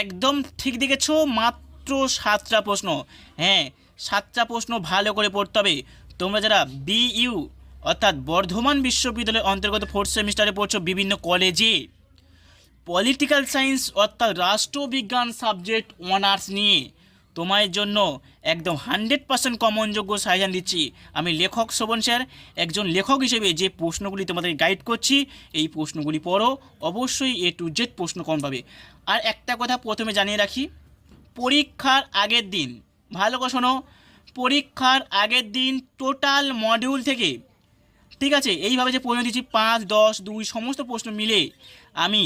একদম ঠিক দেখেছ, মাত্র সাতটা প্রশ্ন। হ্যাঁ সাতটা প্রশ্ন ভালো করে পড়তে হবে। তোমরা যারা বিইউ, অর্থাৎ বর্ধমান বিশ্ববিদ্যালয়ের অন্তর্গত ফোর্থ সেমিস্টারে পড়ছো বিভিন্ন কলেজে পলিটিক্যাল সায়েন্স অর্থাৎ রাষ্ট্রবিজ্ঞান সাবজেক্ট অনার্স নিয়ে তোমার জন্য একদম হান্ড্রেড পার্সেন্ট কমনযোগ্য সাহায্য দিচ্ছি। আমি লেখক শোভন স্যার, একজন লেখক হিসেবে যে প্রশ্নগুলি তোমাদের গাইড করছি, এই প্রশ্নগুলি পড়ো। অবশ্যই এ টু জেড প্রশ্ন কম পাবে। আর একটা কথা প্রথমে জানিয়ে রাখি, পরীক্ষার আগের দিন, ভালো করে শোনো, পরীক্ষার আগের দিন টোটাল মডিউল থেকে, ঠিক আছে, এইভাবে যে প্রশ্ন দিচ্ছি, পাঁচ, দশ, দুই, সমস্ত প্রশ্ন মিলে, আমি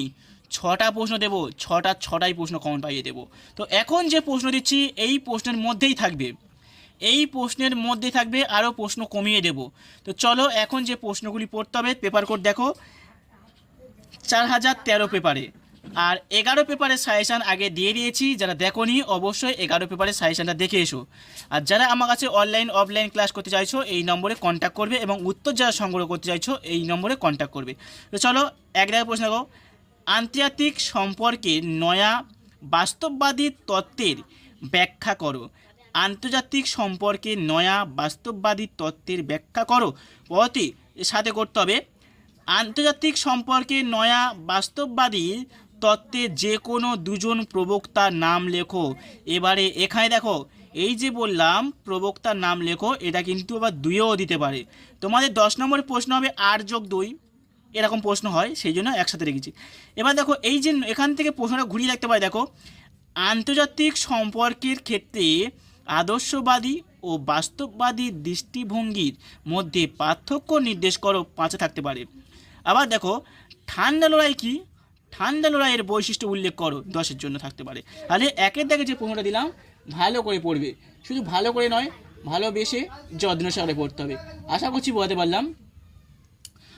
ছটা প্রশ্ন দেব, ছটা, ছটাই প্রশ্ন কমন পাইয়ে দেবো। তো এখন যে প্রশ্ন দিচ্ছি, এই প্রশ্নের মধ্যেই থাকবে। এই প্রশ্নের মধ্যে থাকবে, আরও প্রশ্ন কমিয়ে দেব। তো চলো এখন যে প্রশ্নগুলি পড়তে হবে পেপার কোড দেখো। চার হাজার তেরো পেপারে আর এগারো পেপারের সাজেশান আগে দিয়ে দিয়েছি, যারা দেখোনি, অবশ্যই এগারো পেপারের সাজেশানটা দেখে এসো। আর যারা আমার কাছে অনলাইন অফলাইন ক্লাস করতে চাইছো, এই নম্বরে কন্ট্যাক্ট করবে এবং উত্তর যারা সংগ্রহ করতে চাইছো, এই নম্বরে কন্ট্যাক্ট করবে। তো চলো, এক জায়গায় প্রশ্ন দেখো আন্তর্জাতিক সম্পর্কে নয়া বাস্তববাদী তত্ত্বের ব্যাখ্যা করো। আন্তর্জাতিক সম্পর্কে নয়া বাস্তববাদী তত্ত্বের ব্যাখ্যা করো। পরবর্তী সাথে করতে হবে। আন্তর্জাতিক সম্পর্কে নয়া বাস্তববাদী তত্ত্বে যে কোনো দুজন প্রবক্তার নাম লেখো। এবারে এখানে দেখো, এই যে বললাম প্রবক্তার নাম লেখো, এটা কিন্তু আবার দুইও দিতে পারে। তোমাদের দশ নম্বরের প্রশ্ন হবে আট যোগ দুই এরকম প্রশ্ন হয়, সেই জন্য একসাথে রেখেছি। এবার দেখো, এই যে এখান থেকে প্রশ্নটা ঘুরিয়ে রাখতে পারে দেখো, আন্তর্জাতিক সম্পর্কের ক্ষেত্রে আদর্শবাদী ও বাস্তববাদী দৃষ্টিভঙ্গির মধ্যে পার্থক্য নির্দেশ করো পাঁচে থাকতে পারে। আবার দেখো, ঠান্ডা লড়াই কি? ঠান্ডা লড়াইয়ের বৈশিষ্ট্য উল্লেখ করো, দশের জন্য থাকতে পারে। তাহলে একের দাগে যে প্রশ্নটা দিলাম, ভালো করে পড়বে। শুধু ভালো করে নয়, ভালোবেসে যত্ন সহকারে পড়তে হবে। আশা করছি বোঝাতে পারলাম।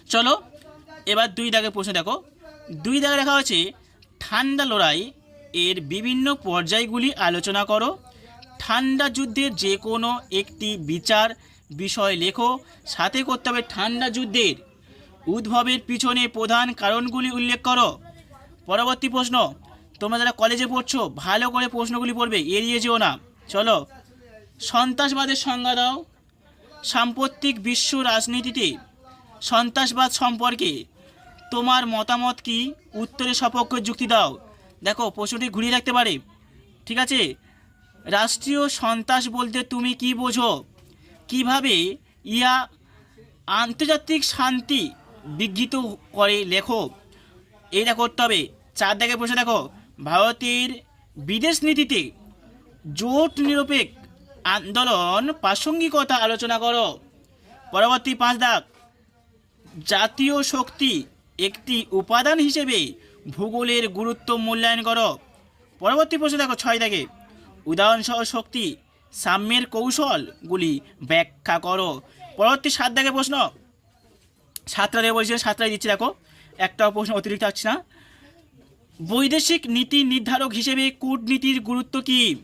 চলো এবার দুই দাগের প্রশ্ন দেখো। দুই দাগে দেখা হচ্ছে ঠান্ডা লড়াই এর বিভিন্ন পর্যায়গুলি আলোচনা করো। ঠান্ডা যুদ্ধের যে কোনো একটি বিচার বিষয় লেখো, সাথে করতে হবে ঠান্ডা যুদ্ধের উদ্ভবের পিছনে প্রধান কারণগুলি উল্লেখ করো। পরবর্তী প্রশ্ন, তোমরা যারা কলেজে পড়ছো, ভালো করে প্রশ্নগুলি পড়বে, এড়িয়ে যেও না। চলো, সন্ত্রাসবাদের সংজ্ঞা দাও। সাম্প্রতিক বিশ্ব রাজনীতিতে সন্ত্রাসবাদ সম্পর্কে তোমার মতামত কি? উত্তরে সপক্ষ যুক্তি দাও। দেখো, প্রশ্নটি ঘুরিয়ে রাখতে পারে। ঠিক আছে? রাষ্ট্রীয় সন্ত্রাস বলতে তুমি কি বোঝো? কীভাবে ইয়া আন্তর্জাতিক শান্তি বিঘ্নিত করে লেখো? এইটা করতে হবে চার দাগে প্রশ্ন দেখো। ভারতের বিদেশ নীতিতে জোট নিরপেক্ষ আন্দোলন প্রাসঙ্গিকতা আলোচনা করো। পরবর্তী পাঁচ দাগ। জাতীয় শক্তি একটি উপাদান হিসেবে ভূগোলের গুরুত্ব মূল্যায়ন করো। পরবর্তী প্রশ্ন দেখো ছয় দাগে উদাহরণসহ শক্তি, সাম্যের কৌশলগুলি ব্যাখ্যা করো। পরবর্তী সাত দাগে প্রশ্ন। সাতটা দেবে বলছিল সাতটাই দিচ্ছি দেখো। একটাও প্রশ্ন অতিরিক্ত আসছে না। বৈদেশিক নীতি নির্ধারক হিসেবে কূটনীতির গুরুত্ব কী?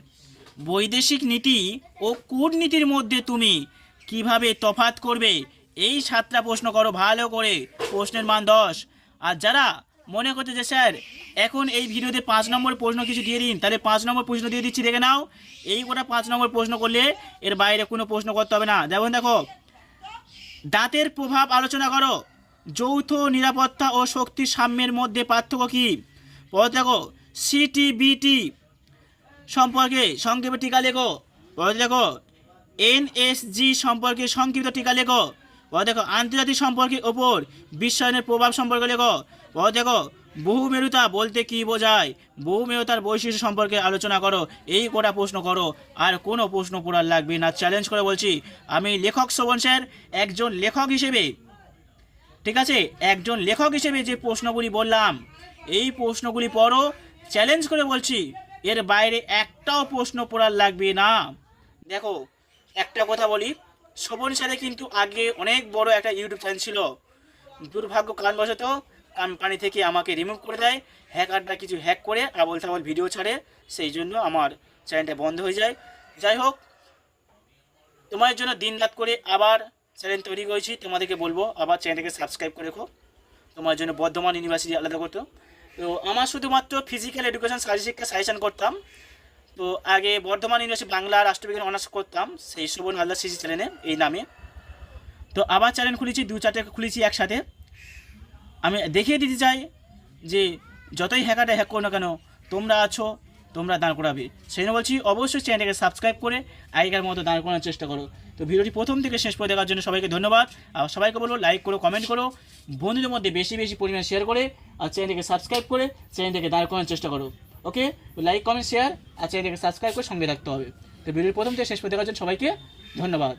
বৈদেশিক নীতি ও কূটনীতির মধ্যে তুমি কীভাবে তফাত করবে? এই সাতটা প্রশ্ন করো ভালো করে। প্রশ্নের মান দশ। আর যারা মনে করছে যে, স্যার, এখন এই ভিডিওতে পাঁচ নম্বর প্রশ্ন কিছু দিয়ে দিন, তাহলে পাঁচ নম্বর প্রশ্ন দিয়ে দিচ্ছি, দেখে নাও। এই গোটা পাঁচ নম্বর প্রশ্ন করলে এর বাইরে কোনো প্রশ্ন করতে হবে না। যেমন দেখো, দাঁতের প্রভাব আলোচনা করো। যৌথ নিরাপত্তা ও শক্তি সাম্যের মধ্যে পার্থক্য কী? পরে দেখো, সিটিবিটি সম্পর্কে সংক্ষেপে টিকা লেখো। পরে দেখো, এনএসজি সম্পর্কে সংক্ষিপ্ত টিকা লেখো। পরে দেখো, আন্তর্জাতিক সম্পর্কের ওপর বিশ্বায়নের প্রভাব সম্পর্কে লেখো। পরে দেখো, বহুমেরুতা বলতে কি বোঝায়? বহুমেরুতার বৈশিষ্ট্য সম্পর্কে আলোচনা করো, এই কটা প্রশ্ন করো, আর কোনো প্রশ্ন পড়ার লাগবে না। চ্যালেঞ্জ করে বলছি, আমি লেখক শোভন স্যার, একজন লেখক হিসেবে, ঠিক আছে? একজন লেখক হিসেবে যে প্রশ্নগুলি বললাম, এই প্রশ্নগুলি পড়ো। চ্যালেঞ্জ করে বলছি, এর বাইরে একটাও প্রশ্ন পড়ার লাগবে না। দেখো, একটা কথা বলি শোভন স্যারে কিন্তু আগে অনেক বড় একটা ইউটিউব চ্যানেল ছিল। দুর্ভাগ্য কারণবশত কোম্পানি থেকে আমাকে রিমুভ করে দেয়। হ্যাকারটা কিছু হ্যাক করে আবল তাবল ভিডিও ছাড়ে। সেই জন্য আমার চ্যানেলটা বন্ধ হয়ে যায়। যাই হোক, তোমার জন্য দিন রাত করে আবার চ্যানেল তৈরি করেছি। তোমাদেরকে বলব, আবার চ্যানেলটাকে সাবস্ক্রাইব করে রেখো। তোমার জন্য বর্ধমান ইউনিভার্সিটি আলাদা করতো। তো আমার শুধুমাত্র ফিজিক্যাল এডুকেশন শারীরশিক্ষা সাজেশন করতাম। তো আগে বর্ধমান ইউনিভার্সিটি বাংলা রাষ্ট্রবিজ্ঞান অনার্স করতাম, সেই শোভন হালদার সিসি চ্যানেলে এই নামে। তো আবার চ্যানেল খুলেছি, দু চারটে খুলেছি একসাথে। আমি দেখিয়ে দিতে চাই যে যতই হ্যাকারটা হ্যাক করো না কেন, তোমরা আছো, তোমরা দাঁড় করাবে। সেই জন্য বলছি, অবশ্যই চ্যানেলটাকে সাবস্ক্রাইব করে, আগেকার মতো দাঁড় করানোর চেষ্টা করো। তো ভিডিওটি প্রথম থেকে শেষ পর্যন্ত দেখার জন্য সবাইকে ধন্যবাদ। আর সবাইকে বলব লাইক করো কমেন্ট করো, বন্ধুদের মধ্যে বেশি বেশি পরিমাণে শেয়ার করে, আর চ্যানেলটাকে সাবস্ক্রাইব করে চ্যানেলটাকে দাঁড় করানোর চেষ্টা করো। ওকে? লাইক কমেন্ট শেয়ার আর চ্যানেলকে সাবস্ক্রাইব করে সঙ্গে রাখতে হবে। তো ভিডিওর প্রথম থেকে শেষ পর্যন্ত দেখার জন্য সবাইকে ধন্যবাদ।